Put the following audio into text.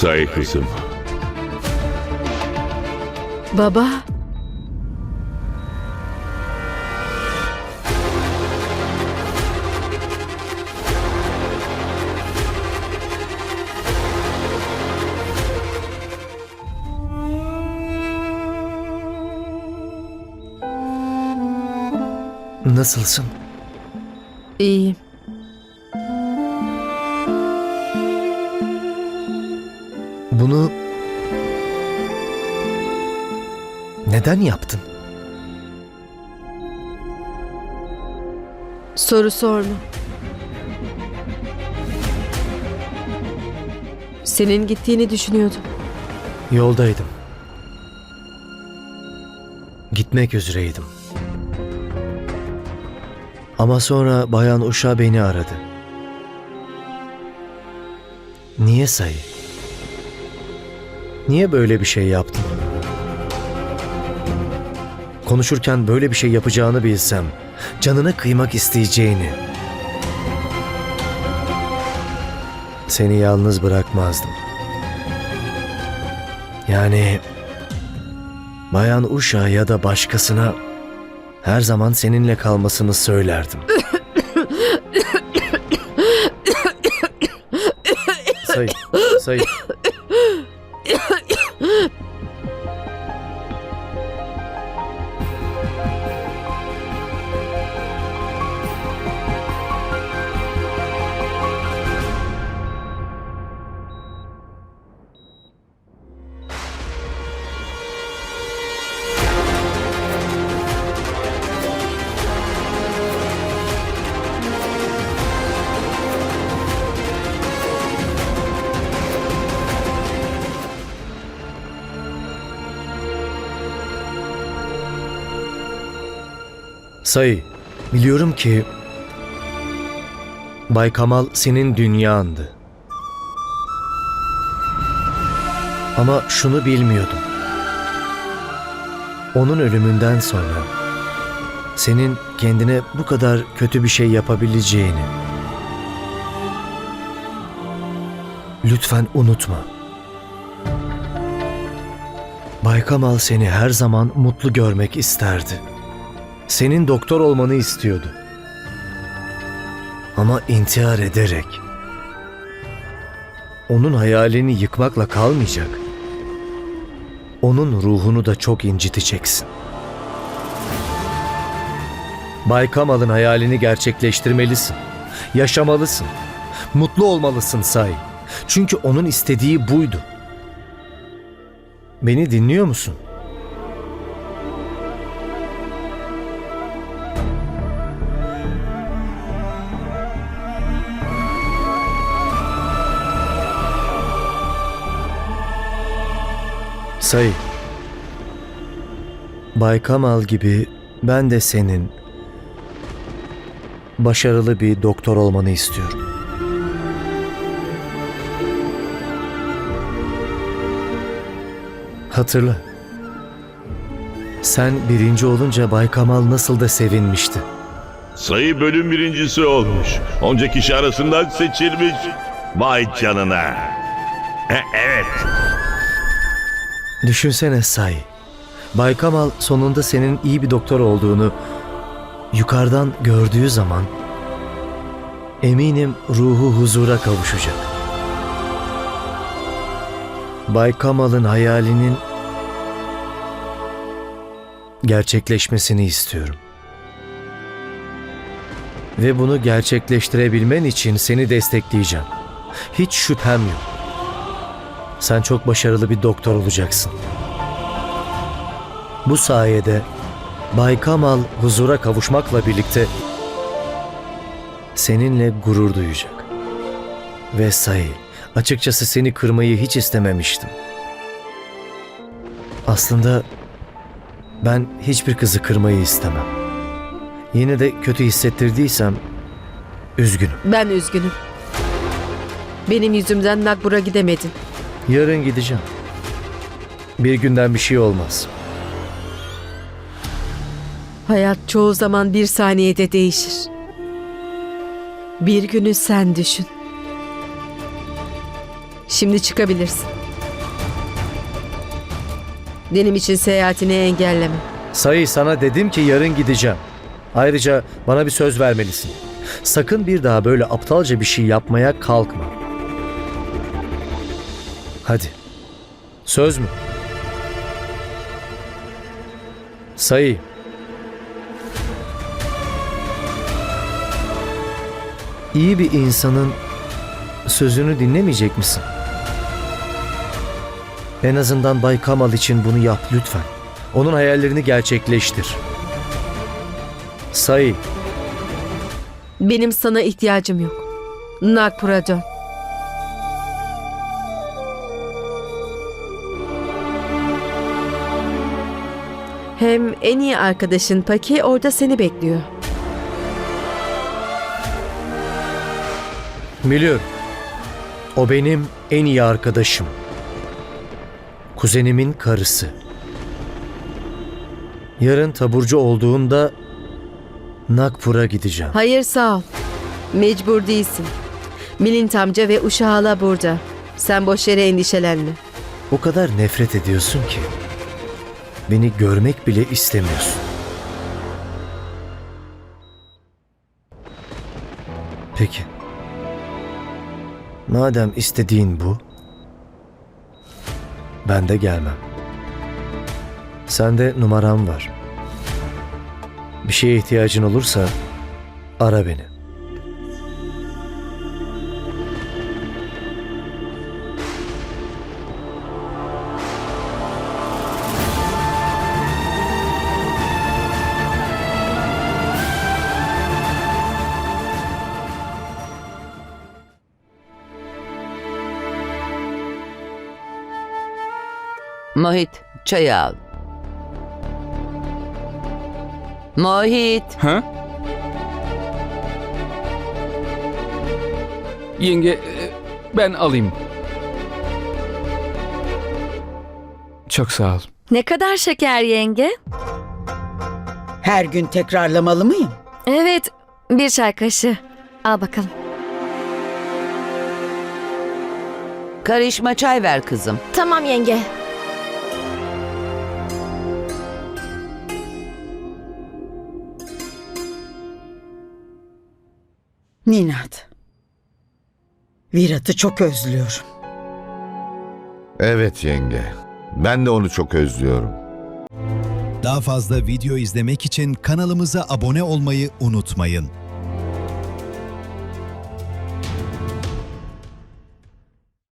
Say kızım. Baba. Nasılsın? İyiyim. Bunu neden yaptın? Soru sorma. Senin gittiğini düşünüyordum. Yoldaydım. Gitmek üzereydim. Ama sonra Bayan Uşa beni aradı. Niye sayı? Niye böyle bir şey yaptın? Konuşurken böyle bir şey yapacağını bilsem, canına kıymak isteyeceğini. Seni yalnız bırakmazdım. Yani Bayan Uşa ya da başkasına her zaman seninle kalmasını söylerdim. sayı, sayı. Sayı, biliyorum ki Bay Kamal senin dünyandı. Ama şunu bilmiyordum. Onun ölümünden sonra senin kendine bu kadar kötü bir şey yapabileceğini. Lütfen unutma. Bay Kamal seni her zaman mutlu görmek isterdi. Senin doktor olmanı istiyordu. Ama intihar ederek onun hayalini yıkmakla kalmayacak. Onun ruhunu da çok inciteceksin. Bay Kamal'ın hayalini gerçekleştirmelisin. Yaşamalısın. Mutlu olmalısın say. Çünkü onun istediği buydu. Beni dinliyor musun? Say. Bay Kamal gibi ben de senin başarılı bir doktor olmanı istiyorum. Hatırla. Sen birinci olunca Bay Kamal nasıl da sevinmişti. Sayı bölüm birincisi olmuş. Onca kişi arasından seçilmiş. Vay canına. Evet. Düşünsene Say. Bay Kamal sonunda senin iyi bir doktor olduğunu yukarıdan gördüğü zaman eminim ruhu huzura kavuşacak. Bay Kamal'ın hayalinin gerçekleşmesini istiyorum. Ve bunu gerçekleştirebilmen için seni destekleyeceğim. Hiç şüphem yok. Sen çok başarılı bir doktor olacaksın. Bu sayede Bay Kamal huzura kavuşmakla birlikte seninle gurur duyacak. Ve say, açıkçası seni kırmayı hiç istememiştim. Aslında ben hiçbir kızı kırmayı istemem. Yine de kötü hissettirdiysem üzgünüm. Ben üzgünüm. Benim yüzümden Nagbur'a gidemedin. Yarın gideceğim. Bir günden bir şey olmaz. Hayat çoğu zaman bir saniyede değişir. Bir günü sen düşün. Şimdi çıkabilirsin. Benim için seyahatini engelleme. Sayı sana dedim ki yarın gideceğim. Ayrıca bana bir söz vermelisin. Sakın bir daha böyle aptalca bir şey yapmaya kalkma. Hadi. Söz mü? Sayı. İyi bir insanın sözünü dinlemeyecek misin? En azından Bay Kamal için bunu yap lütfen. Onun hayallerini gerçekleştir. Sayı. Benim sana ihtiyacım yok. Nagpur'a dön. Hem en iyi arkadaşın Paki orada seni bekliyor. Biliyorum. O benim en iyi arkadaşım. Kuzenimin karısı. Yarın taburcu olduğunda Nagpur'a gideceğim. Hayır sağ ol. Mecbur değilsin. Milint amca ve Uşa hala burada. Sen boş yere endişelenme. O kadar nefret ediyorsun ki. Beni görmek bile istemiyorsun. Peki. Madem istediğin bu, ben de gelmem. Sende numaram var. Bir şeye ihtiyacın olursa ara beni. Mohit, çayı al. Mohit, Ha? Yenge, e, ben alayım. Çok sağ ol. Ne kadar şeker yenge? Her gün tekrarlamalı mıyım? Evet, bir çay kaşığı. Al bakalım. karışma çay ver kızım. Tamam yenge. Ninat. Virat'ı çok özlüyorum. Evet yenge. Ben de onu çok özlüyorum. Daha fazla video izlemek için kanalımıza abone olmayı unutmayın.